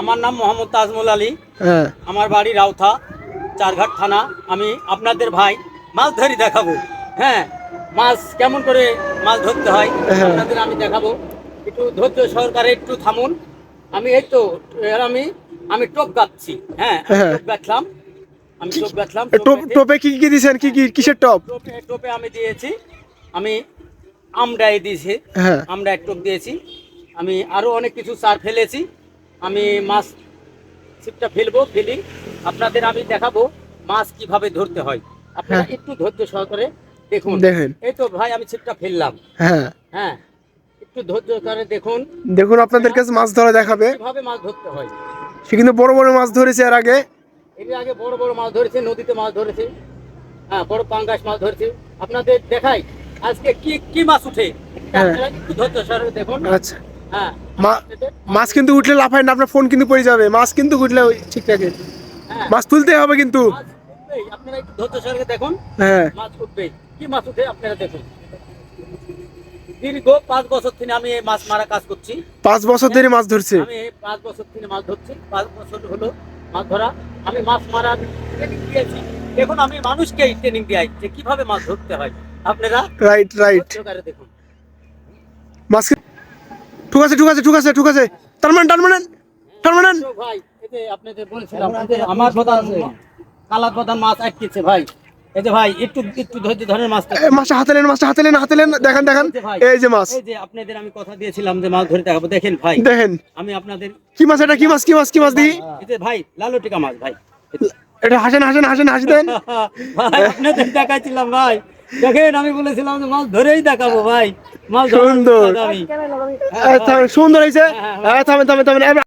আমার নাম মোহাম্মদ তাজমুল আলী। হ্যাঁ। আমার বাড়ি রাউথা চারঘাট থানা। আমি আপনাদের ভাই মাছ ধরি দেখাবো। হ্যাঁ মাছ কেমন করে মাছ ধরতে হয় হ্যাঁ। আপনাদের আমি দেখাবো। একটু ধৈর্য সহকারে একটু থামুন। আমি এই তো আমি আমি টোপ গাচ্ছি হ্যাঁ হ্যাঁ। টোপ গাঁথলাম। আমি টোপ গাঁথলাম এ টোপ কি কি দিয়েছেন? কি কি কিসের টপ? টোপে টোপে আমি দিয়েছি। আমি আমডাই দিয়েছি। হ্যাঁ। আমরা টোপ দিয়েছি। আমি আরও অনেক কিছু সার ফেলেছি। আমি মাছ ছিপটা ফেলব ফেলি। আপনাদের আমি দেখাবো মাছ কীভাবে ধরতে হয়। আপনারা হ্যাঁ। একটু ধৈর্য সহকারে দেখুন। দেখেন। এই তো ভাই আমি ছিপটা ফেললাম। হ্যাঁ। হ্যাঁ একটু ধৈর্য সহকারে দেখুন। দেখুন আপনাদের কাছে মাছ ধরা দেখাবে। কীভাবে মাছ ধরতে হয়। সে কিন্তু বড় বড় মাছ ধরেছে এর আগে। এর আগে বড় বড় মাছ ধরেছে নদীতে মাছ ধরেছে। হ্যাঁ বড় পাঙ্গাস মাছ ধরেছে। আপনাদের দেখাই আজকে কি কি মাছ উঠে? হ্যাঁ। একটু ধৈর্য সহকারে দেখুন। আচ্ছা। হ্যাঁ। মাছ কিন্তু উঠলে লাফায় না আপনার ফোন কিন্তু পড়ে যাবে। মাছ কিন্তু উঠলে ঠিক থাকে। হ্যাঁ। মাছ তুলতে হবে কিন্তু। আপনারা একটু ধৈর্য সহকারে দেখুন হ্যাঁ। মাছ উঠবে কি মাছ উঠে আপনারা দেখুন। দীর্ঘ পাঁচ বছর থেকে আমি এই মাছ মারা কাজ করছি। পাঁচ বছর ধরে মাছ ধরছে। আমি পাঁচ বছর থেকে মাছ ধরছি। পাঁচ বছর হলো মাছ ধরা। আমি মাছ মারার ট্রেনিং দিয়েছি। এখন আমি মানুষকেই ট্রেনিং দিই যে কীভাবে মাছ ধরতে হয়। আপনারা রাইট রাইট দেখুন। মাছ আছে ঠিক আছে ঠিক আছে ঠিক আছে। টানবেন টানবেন টানবেন তো ভাই এই যে আপনাদের বলছিলাম আমার প্রধান কালার প্রধান মাছ আটকেছে ভাই। এই যে ভাই একটু একটু ধৈর্য ধরনের মাছটা মাছটা হাতে নেন মাছটা হাতে নেন হাতে নেন দেখান দেখান। এই যে মাছ। এই যে আপনাদের আমি কথা দিয়েছিলাম যে মাছ ধরে দেখাবো দেখেন ভাই। দেখেন। আমি আপনাদের কি মাছ এটা? কি মাছ কি মাছ কি মাছ দিই এই যে ভাই লালু টিকা মাছ ভাই। এটা হাসেন হাসেন হাসেন হাসি দেন। ভাই আপনাদের দেখাইছিলাম ভাই। দেখেন আমি বলেছিলাম যে মাছ ধরেই দেখাবো ভাই। মাছ সুন্দর। সুন্দর হয়েছে। হ্যাঁ থামেন থামেন থামেন। এবার